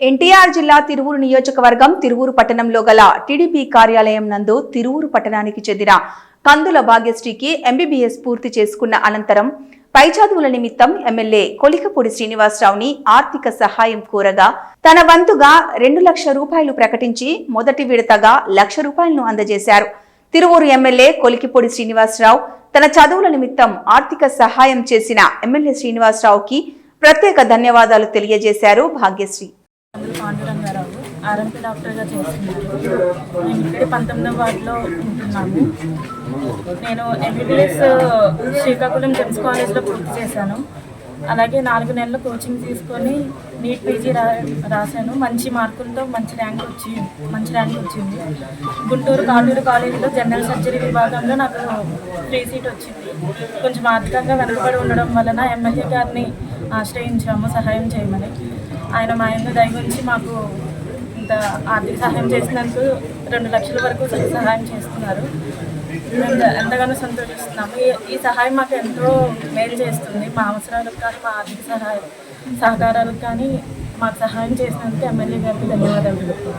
ఎన్టీఆర్ జిల్లా తిరువూరు నియోజకవర్గం తిరువూరు పట్టణంలో గల టీడీపీ కార్యాలయం నందు తిరువూరు పట్టణానికి చెందిన కందుల భాగ్యశ్రీకి ఎంబీబీఎస్ పూర్తి చేసుకున్న అనంతరం పై చదువుల నిమిత్తం ఎమ్మెల్యే కొలికపూడి శ్రీనివాసరావుని ఆర్థిక సహాయం కోరగా తన వంతుగా రెండు లక్షల రూపాయలు ప్రకటించి మొదటి విడతగా లక్ష రూపాయలను అందజేశారు. తిరువూరు ఎమ్మెల్యే కొలికిపూడి శ్రీనివాసరావు తన చదువుల నిమిత్తం ఆర్థిక సహాయం చేసిన ఎమ్మెల్యే శ్రీనివాసరావుకి ప్రత్యేక ధన్యవాదాలు తెలియజేశారు భాగ్యశ్రీ. పాండురంగారావు ఆర్ఎంపీ డాక్టర్గా చేస్తున్నాను నేను ఇక్కడ పంతొమ్మిదవ వార్డులో ఉంటున్నాము నేను ఎంబీబీఎస్ శ్రీకాకుళం జెమ్స్ కాలేజ్లో పూర్తి చేశాను. అలాగే నాలుగు నెలలు కోచింగ్ తీసుకొని నీట్ పీజీ రా రాశాను. మంచి మార్కులతో మంచి ర్యాంక్ వచ్చి మంచి ర్యాంక్ వచ్చింది. గుంటూరు కాటూరు కాలేజీలో జనరల్ సర్జరీ విభాగంలో నాకు ఫ్రీ సీట్ వచ్చింది. కొంచెం ఆర్థికంగా వెనుకబడి ఉండడం వలన ఎమ్మెల్యే గారిని ఆశ్రయించాము సహాయం చేయమని. ఆయన మా ఇంట్లో దయ గురించి మాకు ఇంత ఆర్థిక సహాయం చేసినందుకు రెండు లక్షల వరకు సహాయం చేస్తున్నారు. మేము ఎంతగానో సంతోషిస్తున్నాము. ఈ- ఈ సహాయం మాకు ఎంతో మేలు చేస్తుంది. మా అవసరాలకు కానీ మా ఆర్థిక సహాయం సహకారాలకు కానీ మాకు సహాయం చేసినందుకు ఎమ్మెల్యే గారికి ధన్యవాదాలు.